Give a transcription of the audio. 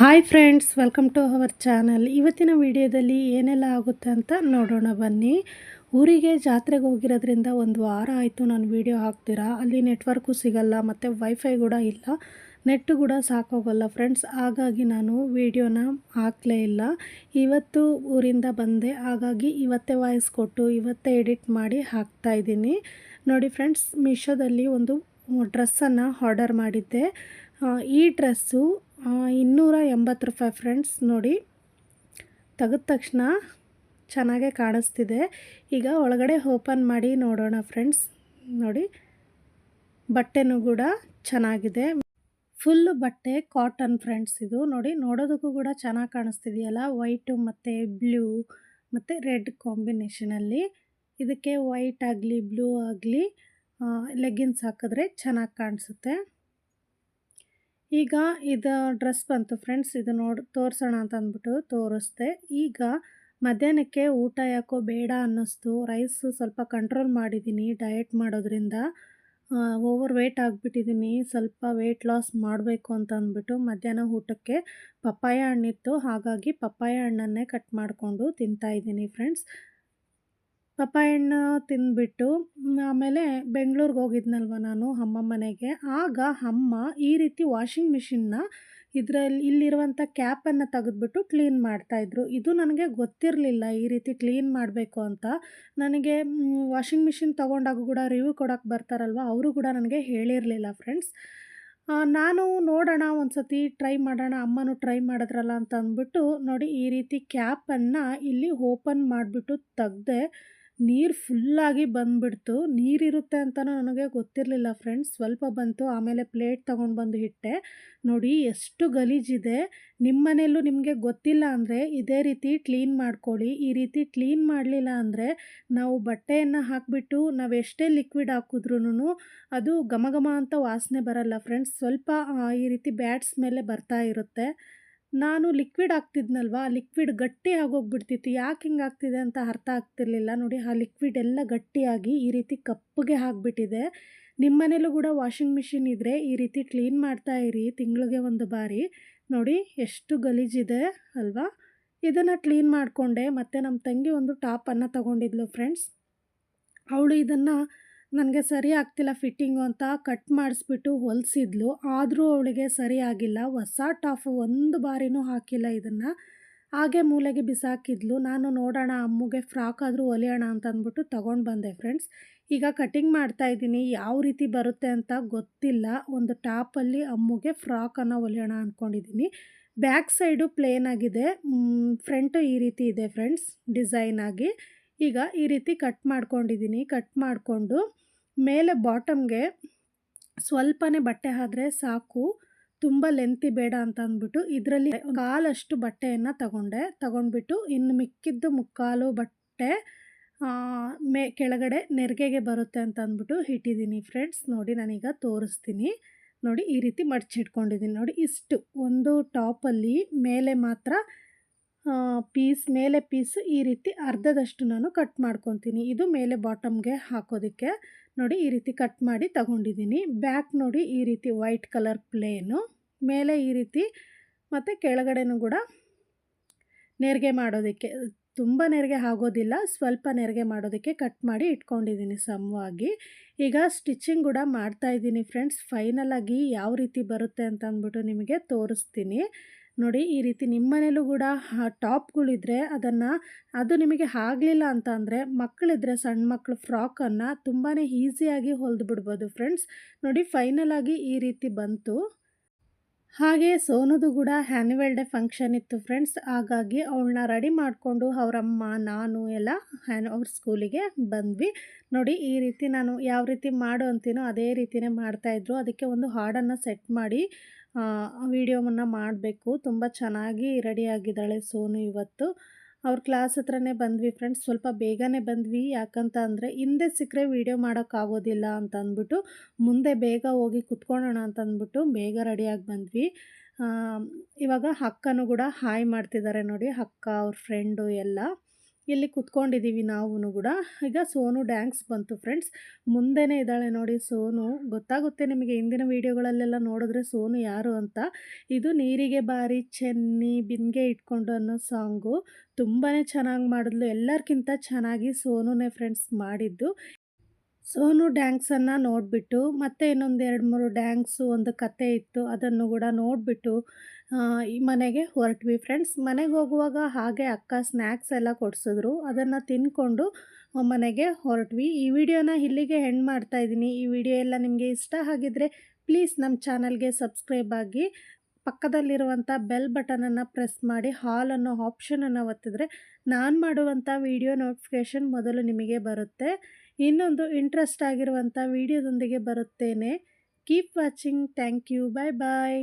Hi friends welcome to our channel ಇವತ್ತಿನ ವಿಡಿಯೋದಲ್ಲಿ ಏನೆಲ್ಲ ಆಗುತ್ತೆ ಅಂತ ನೋಡೋಣ ಬನ್ನಿ. ಊರಿಗೆ ಜಾತ್ರೆಗೆ ಹೋಗಿರೋದ್ರಿಂದ ಒಂದು ವಾರ ಆಯಿತು ನಾನು ವೀಡಿಯೋ ಹಾಕ್ತೀರಾ? ಅಲ್ಲಿ ನೆಟ್ವರ್ಕು ಸಿಗಲ್ಲ, ಮತ್ತು ವೈಫೈ ಕೂಡ ಇಲ್ಲ ನೆಟ್ಟು ಕೂಡ ಸಾಕೋಗಲ್ಲ ಫ್ರೆಂಡ್ಸ್. ಹಾಗಾಗಿ ನಾನು ವೀಡಿಯೋನ ಹಾಕಲೇ ಇಲ್ಲ. ಇವತ್ತು ಊರಿಂದ ಬಂದೆ, ಹಾಗಾಗಿ ಇವತ್ತೇ ವಾಯ್ಸ್ ಕೊಟ್ಟು ಇವತ್ತೇ ಎಡಿಟ್ ಮಾಡಿ ಹಾಕ್ತಾ ಇದ್ದೀನಿ. ನೋಡಿ ಫ್ರೆಂಡ್ಸ್ ಮೀಶೋದಲ್ಲಿ ಒಂದು ಡ್ರೆಸ್ಸನ್ನು ಆರ್ಡರ್ ಮಾಡಿದ್ದೆ. ಈ ಡ್ರೆಸ್ಸು ಇನ್ನೂರ ಎಂಬತ್ತು ರೂಪಾಯಿ ಫ್ರೆಂಡ್ಸ್ ನೋಡಿ. ತೆಗೆದ ತಕ್ಷಣ ಚೆನ್ನಾಗೇ ಕಾಣಿಸ್ತಿದೆ. ಈಗ ಒಳಗಡೆ ಓಪನ್ ಮಾಡಿ ನೋಡೋಣ ಫ್ರೆಂಡ್ಸ್ ನೋಡಿ. ಬಟ್ಟೆನೂ ಕೂಡ ಚೆನ್ನಾಗಿದೆ. ಫುಲ್ ಬಟ್ಟೆ ಕಾಟನ್ ಫ್ರೆಂಡ್ಸ್ ಇದು. ನೋಡಿ, ನೋಡೋದಕ್ಕೂ ಕೂಡ ಚೆನ್ನಾಗಿ ಕಾಣಿಸ್ತಿದೆಯಲ್ಲ? ವೈಟು ಮತ್ತು ಬ್ಲೂ ಮತ್ತು ರೆಡ್ ಕಾಂಬಿನೇಷನಲ್ಲಿ ಇದಕ್ಕೆ ವೈಟ್ ಆಗಲಿ ಬ್ಲೂ ಆಗಲಿ ಲೆಗ್ಗಿನ್ಸ್ ಹಾಕಿದ್ರೆ ಚೆನ್ನಾಗಿ ಕಾಣಿಸುತ್ತೆ. ಈಗ ಇದು ಡ್ರೆಸ್ ಬಂತು ಫ್ರೆಂಡ್ಸ್ ಇದು ನೋಡಿ ತೋರಿಸೋಣ ಅಂತ ಅಂದ್ಬಿಟ್ಟು ತೋರಿಸ್ದೆ. ಈಗ ಮಧ್ಯಾಹ್ನಕ್ಕೆ ಊಟ ಯಾಕೋ ಬೇಡ ಅನ್ನಿಸ್ತು. ರೈಸು ಸ್ವಲ್ಪ ಕಂಟ್ರೋಲ್ ಮಾಡಿದ್ದೀನಿ ಡಯಟ್ ಮಾಡೋದ್ರಿಂದ ಓವರ್ ವೇಟ್ ಆಗಿಬಿಟ್ಟಿದ್ದೀನಿ ಸ್ವಲ್ಪ ವೆಯ್ಟ್ ಲಾಸ್ ಮಾಡಬೇಕು ಅಂತ ಅಂದ್ಬಿಟ್ಟು ಮಧ್ಯಾಹ್ನ ಊಟಕ್ಕೆ ಪಪ್ಪಾಯ ಹಣ್ಣಿತ್ತು. ಹಾಗಾಗಿ ಪಪ್ಪಾಯ ಹಣ್ಣನ್ನೇ ಕಟ್ ಮಾಡಿಕೊಂಡು ತಿಂತಾಯಿದ್ದೀನಿ ಫ್ರೆಂಡ್ಸ್ ಪಪ್ಪಾಯ ಹಣ್ಣು ತಿಂದ್ಬಿಟ್ಟು ಆಮೇಲೆ ಬೆಂಗಳೂರಿಗೆ ಹೋಗಿದ್ನಲ್ವ ನಾನು ಅಮ್ಮ ಮನೆಗೆ. ಆಗ ಅಮ್ಮ ಈ ರೀತಿ ವಾಷಿಂಗ್ ಮಿಷಿನ್ನ ಇದರಲ್ಲಿ ಇಲ್ಲಿರುವಂಥ ಕ್ಯಾಪನ್ನು ತೆಗೆದ್ಬಿಟ್ಟು ಕ್ಲೀನ್ ಮಾಡ್ತಾಯಿದ್ರು ಇದು ನನಗೆ ಗೊತ್ತಿರಲಿಲ್ಲ ಈ ರೀತಿ ಕ್ಲೀನ್ ಮಾಡಬೇಕು ಅಂತ. ನನಗೆ ವಾಷಿಂಗ್ ಮಿಷಿನ್ ತೊಗೊಂಡಾಗ ಕೂಡ ರಿವ್ಯೂ ಕೊಡೋಕ್ಕೆ ಬರ್ತಾರಲ್ವ, ಅವರು ಕೂಡ ನನಗೆ ಹೇಳಿರಲಿಲ್ಲ ಫ್ರೆಂಡ್ಸ್. ನಾನು ನೋಡೋಣ ಒಂದು ಸತಿ ಟ್ರೈ ಮಾಡೋಣ, ಅಮ್ಮನೂ ಟ್ರೈ ಮಾಡಿದ್ರಲ್ಲ ಅಂತ ಅಂದ್ಬಿಟ್ಟು ನೋಡಿ ಈ ರೀತಿ ಕ್ಯಾಪನ್ನು ಇಲ್ಲಿ ಓಪನ್ ಮಾಡಿಬಿಟ್ಟು ತೆಗ್ದೆ ನೀರು ಫುಲ್ಲಾಗಿ ಬಂದ್ಬಿಡ್ತು. ನೀರಿರುತ್ತೆ ಅಂತಲೂ ನನಗೆ ಗೊತ್ತಿರಲಿಲ್ಲ ಫ್ರೆಂಡ್ಸ್ ಸ್ವಲ್ಪ ಬಂತು, ಆಮೇಲೆ ಪ್ಲೇಟ್ ತೊಗೊಂಡು ಬಂದು ಇಟ್ಟೆ ನೋಡಿ ಎಷ್ಟು ಗಲೀಜಿದೆ. ನಿಮ್ಮ ಮನೆಯಲ್ಲೂ ನಿಮಗೆ ಗೊತ್ತಿಲ್ಲ ಅಂದರೆ ಇದೇ ರೀತಿ ಕ್ಲೀನ್ ಮಾಡ್ಕೊಳ್ಳಿ. ಈ ರೀತಿ ಕ್ಲೀನ್ ಮಾಡಲಿಲ್ಲ ಅಂದರೆ ನಾವು ಬಟ್ಟೆಯನ್ನು ಹಾಕಿಬಿಟ್ಟು ನಾವು ಎಷ್ಟೇ ಲಿಕ್ವಿಡ್ ಹಾಕಿದ್ರೂ ಅದು ಘಮ ಅಂತ ವಾಸನೆ ಬರಲ್ಲ ಫ್ರೆಂಡ್ಸ್ ಸ್ವಲ್ಪ ಈ ರೀತಿ ಬ್ಯಾಟ್ಸ್ ಮೇಲೆ ಬರ್ತಾ ಇರುತ್ತೆ. ನಾನು ಲಿಕ್ವಿಡ್ ಹಾಕ್ತಿದ್ನಲ್ವ ಲಿಕ್ವಿಡ್ ಗಟ್ಟಿ ಆಗೋಗ್ಬಿಡ್ತಿತ್ತು. ಯಾಕೆ ಹಿಂಗೆ ಆಗ್ತಿದೆ ಅಂತ ಅರ್ಥ ಆಗ್ತಿರ್ಲಿಲ್ಲ. ನೋಡಿ, ಆ ಲಿಕ್ವಿಡ್ ಎಲ್ಲ ಗಟ್ಟಿಯಾಗಿ ಈ ರೀತಿ ಕಪ್ಪಗೆ ಆಗಿಬಿಟ್ಟಿದೆ ನಿಮ್ಮ ಮನೇಲೂ ಕೂಡ ವಾಷಿಂಗ್ ಮಿಷಿನ್ ಇದ್ದರೆ ಈ ರೀತಿ ಕ್ಲೀನ್ ಮಾಡ್ತಾ ಇರಿ ತಿಂಗಳಿಗೆ ಒಂದು ಬಾರಿ. ನೋಡಿ, ಎಷ್ಟು ಗಲೀಜಿದೆ, ಅಲ್ವಾ? ಇದನ್ನು ಕ್ಲೀನ್ ಮಾಡಿಕೊಂಡೆ. ಮತ್ತು ನಮ್ಮ ತಂಗಿ ಒಂದು ಟಾಪನ್ನು ತಗೊಂಡಿದ್ಲು ಫ್ರೆಂಡ್ಸ್ ಅವಳು ಇದನ್ನು ನನಗೆ ಸರಿ ಆಗ್ತಿಲ್ಲ ಫಿಟ್ಟಿಂಗು ಅಂತ ಕಟ್ ಮಾಡಿಸ್ಬಿಟ್ಟು ಹೊಲಿಸಿದ್ಲು. ಆದರೂ ಅವಳಿಗೆ ಸರಿ ಆಗಿಲ್ಲ. ಹೊಸ ಟಾಫು ಒಂದು ಬಾರಿನೂ ಹಾಕಿಲ್ಲ ಇದನ್ನು. ಹಾಗೆ ಮೂಲೆಗೆ ಬಿಸಾಕಿದ್ಲು. ನಾನು ನೋಡೋಣ, ಅಮ್ಮಗೆ ಫ್ರಾಕ್ ಆದರೂ ಹೊಲಿಯೋಣ ಅಂತ ಅಂದ್ಬಿಟ್ಟು ತೊಗೊಂಡು ಬಂದೆ ಫ್ರೆಂಡ್ಸ್. ಈಗ ಕಟಿಂಗ್ ಮಾಡ್ತಾ ಇದ್ದೀನಿ. ಯಾವ ರೀತಿ ಬರುತ್ತೆ ಅಂತ ಗೊತ್ತಿಲ್ಲ. ಒಂದು ಟಾಪಲ್ಲಿ ಅಮ್ಮಗೆ ಫ್ರಾಕನ್ನು ಹೊಲಿಯೋಣ ಅಂದ್ಕೊಂಡಿದ್ದೀನಿ ಬ್ಯಾಕ್ ಸೈಡು ಪ್ಲೇನ್ ಆಗಿದೆ. ಫ್ರಂಟು ಈ ರೀತಿ ಇದೆ ಫ್ರೆಂಡ್ಸ್ ಡಿಸೈನಾಗಿ ಈಗ ಈ ರೀತಿ ಕಟ್ ಮಾಡ್ಕೊಂಡಿದ್ದೀನಿ ಕಟ್ ಮಾಡಿಕೊಂಡು ಮೇಲೆ ಬಾಟಮ್ಗೆ ಸ್ವಲ್ಪನೇ ಬಟ್ಟೆ ಆದರೆ ಸಾಕು. ತುಂಬ ಲೆಂತಿ ಬೇಡ ಅಂತ ಅಂದ್ಬಿಟ್ಟು ಇದರಲ್ಲಿ ಕಾಲಷ್ಟು ಬಟ್ಟೆಯನ್ನು ತಗೊಂಡೆ. ತಗೊಂಡ್ಬಿಟ್ಟು ಇನ್ನು ಮಿಕ್ಕಿದ್ದು ಮುಕ್ಕಾಲು ಬಟ್ಟೆ ಮೇ, ಕೆಳಗಡೆ ನೆರಿಗೆಗೆ ಬರುತ್ತೆ ಅಂತ ಅಂದ್ಬಿಟ್ಟು ಇಟ್ಟಿದ್ದೀನಿ ಫ್ರೆಂಡ್ಸ್ ನೋಡಿ ನಾನೀಗ ತೋರಿಸ್ತೀನಿ. ನೋಡಿ ಈ ರೀತಿ ಮಡಚಿಟ್ಕೊಂಡಿದ್ದೀನಿ ನೋಡಿ ಇಷ್ಟು ಒಂದು ಟಾಪಲ್ಲಿ ಮೇಲೆ ಮಾತ್ರ ಪೀಸ್ ಮೇಲೆ ಪೀಸ್ ಈ ರೀತಿ ಅರ್ಧದಷ್ಟು ನಾನು ಕಟ್ ಮಾಡ್ಕೊತೀನಿ. ಇದು ಮೇಲೆ ಬಾಟಮ್ಗೆ ಹಾಕೋದಕ್ಕೆ ನೋಡಿ ಈ ರೀತಿ ಕಟ್ ಮಾಡಿ ತಗೊಂಡಿದ್ದೀನಿ. ಬ್ಯಾಕ್ ನೋಡಿ ಈ ರೀತಿ ವೈಟ್ ಕಲರ್ ಪ್ಲೇನು. ಮೇಲೆ ಈ ರೀತಿ ಮತ್ತು ಕೆಳಗಡೆನೂ ಕೂಡ ನೆರಿಗೆ ಮಾಡೋದಕ್ಕೆ. ತುಂಬ ನೆರಿಗೆ ಆಗೋದಿಲ್ಲ, ಸ್ವಲ್ಪ ನೆರಿಗೆ ಮಾಡೋದಕ್ಕೆ ಕಟ್ ಮಾಡಿ ಇಟ್ಕೊಂಡಿದ್ದೀನಿ ಸಮವಾಗಿ. ಈಗ ಸ್ಟಿಚಿಂಗ್ ಕೂಡ ಮಾಡ್ತಾಯಿದ್ದೀನಿ ಫ್ರೆಂಡ್ಸ್. ಫೈನಲಾಗಿ ಯಾವ ರೀತಿ ಬರುತ್ತೆ ಅಂತ ಅಂದ್ಬಿಟ್ಟು ನಿಮಗೆ ತೋರಿಸ್ತೀನಿ. ನೋಡಿ, ಈ ರೀತಿ ನಿಮ್ಮ ಮನೇಲೂ ಕೂಡ ಟಾಪ್ಗಳಿದ್ರೆ ಅದನ್ನು ಅದು ನಿಮಗೆ ಆಗಲಿಲ್ಲ ಅಂತ ಅಂದರೆ ಮಕ್ಕಳಿದ್ರೆ ಸಣ್ಣ ಮಕ್ಕಳು ಫ್ರಾಕನ್ನು ತುಂಬಾ ಈಸಿಯಾಗಿ ಹೊಲಿದು ಬಿಡ್ಬೋದು ಫ್ರೆಂಡ್ಸ್. ನೋಡಿ, ಫೈನಲ್ ಆಗಿ ಈ ರೀತಿ ಬಂತು. ಹಾಗೆ ಸೋನುದು ಕೂಡ ಆ್ಯನ್ಯುವಲ್ ಡೇ ಫಂಕ್ಷನ್ ಇತ್ತು ಫ್ರೆಂಡ್ಸ್. ಹಾಗಾಗಿ ಅವಳನ್ನ ರೆಡಿ ಮಾಡಿಕೊಂಡು ಅವರಮ್ಮ ನಾನು ಎಲ್ಲ ಹ್ಯಾನ್ ಅವ್ರ ಸ್ಕೂಲಿಗೆ ಬಂದ್ವಿ. ನೋಡಿ, ಈ ರೀತಿ ನಾನು ಯಾವ ರೀತಿ ಮಾಡು ಅಂತೀನೋ ಅದೇ ರೀತಿಯೇ ಮಾಡ್ತಾಯಿದ್ರು ಅದಕ್ಕೆ ಒಂದು ಹಾಡನ್ನು ಸೆಟ್ ಮಾಡಿ ವಿಡಿಯೋವನ್ನು ಮಾಡಬೇಕು. ತುಂಬ ಚೆನ್ನಾಗಿ ರೆಡಿಯಾಗಿದ್ದಾಳೆ ಸೋನು ಇವತ್ತು. ಅವ್ರ ಕ್ಲಾಸ್ ಹತ್ರನೇ ಬಂದ್ವಿ ಫ್ರೆಂಡ್ಸ್. ಸ್ವಲ್ಪ ಬೇಗನೆ ಬಂದ್ವಿ. ಯಾಕಂತ ಅಂದರೆ ಹಿಂದೆ ಸಿಕ್ಕರೆ ವೀಡಿಯೋ ಮಾಡೋಕ್ಕಾಗೋದಿಲ್ಲ ಅಂತ ಅಂದ್ಬಿಟ್ಟು ಮುಂದೆ ಬೇಗ ಹೋಗಿ ಕುತ್ಕೊಳ್ಳೋಣ ಅಂತ ಅಂದ್ಬಿಟ್ಟು ಬೇಗ ರೆಡಿಯಾಗಿ ಬಂದ್ವಿ. ಇವಾಗ ಅಕ್ಕನೂ ಕೂಡ ಹಾಯ್ ಮಾಡ್ತಿದ್ದಾರೆ ನೋಡಿ. ಅಕ್ಕ, ಅವ್ರ ಫ್ರೆಂಡು ಎಲ್ಲ. ಇಲ್ಲಿ ಕುತ್ಕೊಂಡಿದ್ದೀವಿ ನಾವು ಕೂಡ. ಈಗ ಸೋನು ಡ್ಯಾನ್ಸ್ ಬಂತು ಫ್ರೆಂಡ್ಸ್. ಮುಂದೆನೇ ಇದ್ದಾಳೆ ನೋಡಿ ಸೋನು. ಗೊತ್ತಾಗುತ್ತೆ ನಿಮಗೆ ಹಿಂದಿನ ವೀಡಿಯೋಗಳಲ್ಲೆಲ್ಲ ನೋಡಿದ್ರೆ ಸೋನು ಯಾರು ಅಂತ. ಇದು ನೀರಿಗೆ ಬಾರಿ ಚೆನ್ನಿ, ಬಿಂದಿಗೆ ಇಟ್ಕೊಂಡು ಅನ್ನೋ ಸಾಂಗು. ತುಂಬಾ ಚೆನ್ನಾಗಿ ಮಾಡಿದ್ಲು. ಎಲ್ಲರಿಗಿಂತ ಚೆನ್ನಾಗಿ ಸೋನುನೇ ಫ್ರೆಂಡ್ಸ್ ಮಾಡಿದ್ದು. ಸೋನು ಡ್ಯಾಂಕ್ಸನ್ನು ನೋಡಿಬಿಟ್ಟು, ಮತ್ತೆ ಇನ್ನೊಂದು ಎರಡು ಮೂರು ಡ್ಯಾಂಕ್ಸು ಒಂದು ಕತೆ ಇತ್ತು, ಅದನ್ನು ಕೂಡ ನೋಡಿಬಿಟ್ಟು ಈ ಮನೆಗೆ ಹೊರಟ್ವಿ ಫ್ರೆಂಡ್ಸ್. ಮನೆಗೆ ಹೋಗುವಾಗ ಹಾಗೆ ಅಕ್ಕ ಸ್ನ್ಯಾಕ್ಸ್ ಎಲ್ಲ ಕೊಡಿಸಿದ್ರು. ಅದನ್ನು ತಿಂದ್ಕೊಂಡು ಮನೆಗೆ ಹೊರಟ್ವಿ. ಈ ವಿಡಿಯೋನ ಇಲ್ಲಿಗೆ ಹೆಣ್ಣು ಮಾಡ್ತಾ ಇದ್ದೀನಿ. ಈ ವಿಡಿಯೋ ಎಲ್ಲ ನಿಮಗೆ ಇಷ್ಟ ಆಗಿದ್ರೆ, ಪ್ಲೀಸ್ ನಮ್ಮ ಚಾನಲ್ಗೆ ಸಬ್ಸ್ಕ್ರೈಬ್ ಆಗಿ ಪಕ್ಕದಲ್ಲಿರುವಂಥ ಬೆಲ್ ಬಟನನ್ನು ಪ್ರೆಸ್ ಮಾಡಿ, ಹಾಲ್ ಅನ್ನೋ ಆಪ್ಷನನ್ನು ಒತ್ತಿದ್ರೆ ನಾನು ಮಾಡುವಂಥ ವಿಡಿಯೋ ನೋಟಿಫಿಕೇಷನ್ ಮೊದಲು ನಿಮಗೆ ಬರುತ್ತೆ. ಇನ್ನೊಂದು ಇಂಟ್ರೆಸ್ಟ್ ಆಗಿರುವಂಥ ವಿಡಿಯೋದೊಂದಿಗೆ ಬರುತ್ತೇನೆ. Keep watching thank you bye bye